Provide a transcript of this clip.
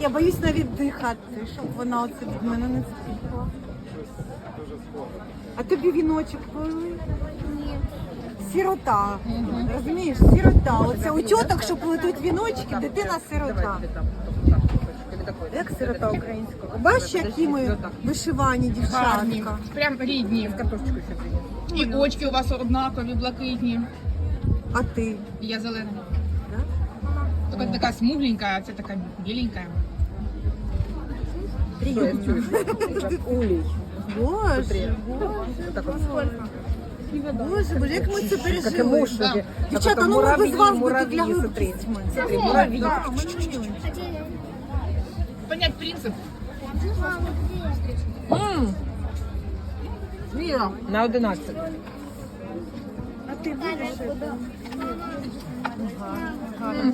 Я боюсь навіть дихати, щоб вона оце від мене не втікла. А тобі віночок плели? Ні. Сірота. Розумієш, сірота. Оце у тьоток, що плетуть віночки, дитина сирота. Як сирота українського? Бачиш, які ми вишивані Гарні, дівчатка. прям рідні. І очки у вас однакові, блакитні. А ти? І я зелена. Да? Така, така смугленька, а це така біленька. Приємно. Улей. Боже, боже, боже, як ми це Как пережили. эмоции. Дівчата, ну ми без вас би тут муравьи, лягли смотри. пісьми. Смотри, муравьи. Да, ми не вміємо. Понять принцип. М. Міра, На 11. а ти будеш?